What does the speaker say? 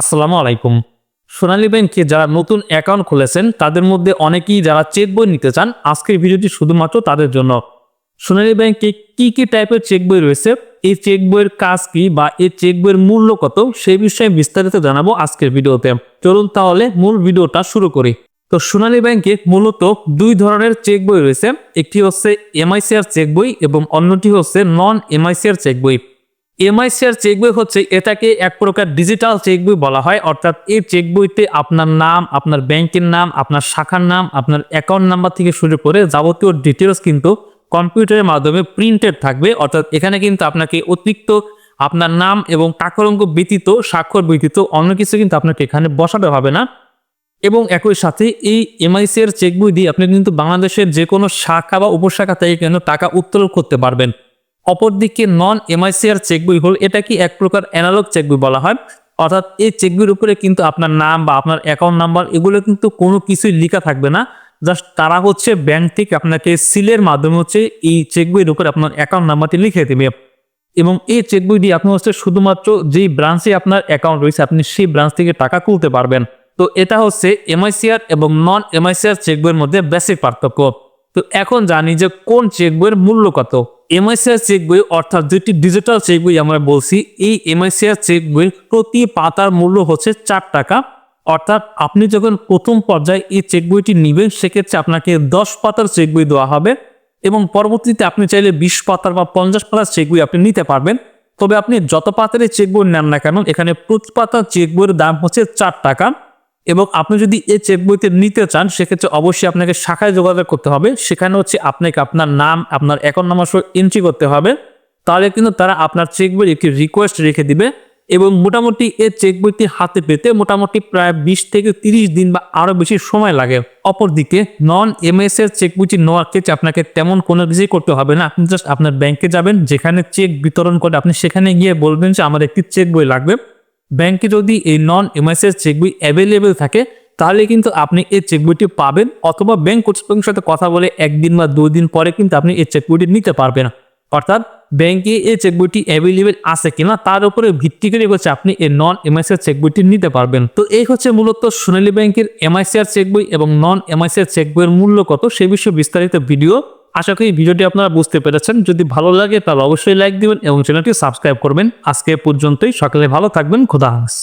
আসসালামু আলাইকুম। সোনালী ব্যাংকে যারা নতুন অ্যাকাউন্ট খুলেছেন, তাদের মধ্যে অনেকেই যারা চেক বই নিতে চান, আজকের ভিডিওটি শুধুমাত্র তাদের জন্য। সোনালী ব্যাংকে কি কি টাইপের চেক বই রয়েছে, এই চেক বইয়ের কাজ কি বা এই চেক বইয়ের মূল্য কত, সেই বিষয়ে বিস্তারিত জানাব আজকের ভিডিওতে। চলুন তাহলে মূল ভিডিওটা শুরু করি। তো সোনালী ব্যাংকে মূলত দুই ধরনের চেক বই রয়েছে, একটি হচ্ছে এমআইসিআর চেক বই এবং অন্যটি হচ্ছে নন এমআইসিআর চেক বই। এমআইসিআর চেক বই হচ্ছে এটাকে এক প্রকার ডিজিটাল চেক বই বলা হয়। অর্থাৎ এই চেক বইতে আপনার নাম, আপনার ব্যাংকের নাম, আপনার শাখার নাম, আপনার অ্যাকাউন্ট নাম্বার থেকে শুরু করে যাবতীয় ডিটেলস কিন্তু কম্পিউটারের মাধ্যমে প্রিন্টেড থাকবে। অর্থাৎ এখানে কিন্তু আপনাকে অতিরিক্ত আপনার নাম এবং টাকার অঙ্ক ব্যতীত, স্বাক্ষর ব্যতীত অন্য কিছু কিন্তু আপনাকে এখানে বসাতে হবে না। এবং একই সাথে এই এমআইসি এর চেক বই দিয়ে আপনি কিন্তু বাংলাদেশের যে কোনো শাখা বা উপশাখা থেকে কিন্তু টাকা উত্তোলন করতে পারবেন। অপরদিকে নন এমআইসিআর চেক বই হল এটা কি এক প্রকার অ্যানালগ চেক বই বলা হয়। অর্থাৎ এই চেক বইয়ের উপরে কিন্তু আপনার নাম বা আপনার অ্যাকাউন্ট নাম্বার এগুলো কিন্তু কোনো কিছুই লেখা থাকবে না। জাস্ট তারা হচ্ছে ব্যাংক থেকে আপনাকে সিলের মাধ্যমে হচ্ছে এই চেক বইয়ের উপরে আপনার অ্যাকাউন্ট নাম্বারটি লিখে দেবে। এবং এই চেক বই দিয়ে আপনি হচ্ছে শুধুমাত্র যেই ব্রাঞ্চে আপনার অ্যাকাউন্ট রয়েছে, আপনি সেই ব্রাঞ্চ থেকে টাকা তুলতে পারবেন। তো এটা হচ্ছে এমআইসিআর এবং নন এমআইসিআর চেক বইয়ের মধ্যে বেসিক পার্থক্য। তো এখন জানি যে কোন চেক বইয়ের মূল্য কত। এমআইসিআর চেক বই অর্থাৎ যেটি ডিজিটাল চেক বই আমরা বলছি, এই এমআইসিআর চেক বইয়ের প্রতি পাতার মূল্য হচ্ছে চার টাকা। অর্থাৎ আপনি যখন প্রথম পর্যায়ে এই চেক বইটি নেবেন, সেক্ষেত্রে আপনাকে দশ পাতার চেক বই দেওয়া হবে এবং পরবর্তীতে আপনি চাইলে বিশ পাতার বা পঞ্চাশ পাতার চেক বই আপনি নিতে পারবেন। তবে আপনি যত পাতারই চেক বই নেন না কেন, এখানে প্রতি পাতার চেক বইয়ের দাম হচ্ছে চার টাকা। এবং আপনি যদি এই চেক বইতে নিতে চান, সেক্ষেত্রে অবশ্যই আপনাকে শাখায় যোগাযোগ করতে হবে। সেখানে হচ্ছে আপনাকে আপনার নাম, আপনার অ্যাকাউন্ট নাম্বার সহ এন্ট্রি করতে হবে। তাহলে কিন্তু তারা আপনার চেক বই একটি রিকোয়েস্ট রেখে দিবে এবং মোটামুটি এই চেক বইটি হাতে পেতে মোটামুটি প্রায় বিশ থেকে তিরিশ দিন বা আরও বেশি সময় লাগে। অপরদিকে নন এমএস এর চেক বইটি নেওয়ার ক্ষেত্রে আপনাকে তেমন কোনো কিছুই করতে হবে না। আপনি জাস্ট আপনার ব্যাংকে যাবেন, যেখানে চেক বিতরণ করে আপনি সেখানে গিয়ে বলবেন যে, আমার একটি চেক বই লাগবে। ব্যাংকে যদি এই নন এমআইএস এর চেক বই অ্যাভেলেবেল থাকে, তাহলে কিন্তু আপনি এই চেক বইটি পাবেন অথবা ব্যাংক কর্তৃপক্ষের সাথে কথা বলে একদিন বা দুই দিন পরে কিন্তু আপনি এই চেক বইটি নিতে পারবেন। অর্থাৎ ব্যাংকে এই চেক বইটি অ্যাভেলেবেল আছে কিনা, তার উপরে ভিত্তি করে হচ্ছে আপনি এই নন এমআইসি চেক বইটি নিতে পারবেন। তো এই হচ্ছে মূলত সোনালী ব্যাংকের এমআইসিআর চেক বই এবং নন এমআইসিআর চেক বইয়ের মূল্য কত, সে বিষয়ে বিস্তারিত ভিডিও আশা করি ভিডিওটি আপনারা বুঝতে পেরেছেন। যদি ভালো লাগে তাহলে অবশ্যই লাইক দিবেন এবং চ্যানেলটি সাবস্ক্রাইব করবেন। আজকে পর্যন্তই। সকালে ভালো থাকবেন। খোদা হাফেজ।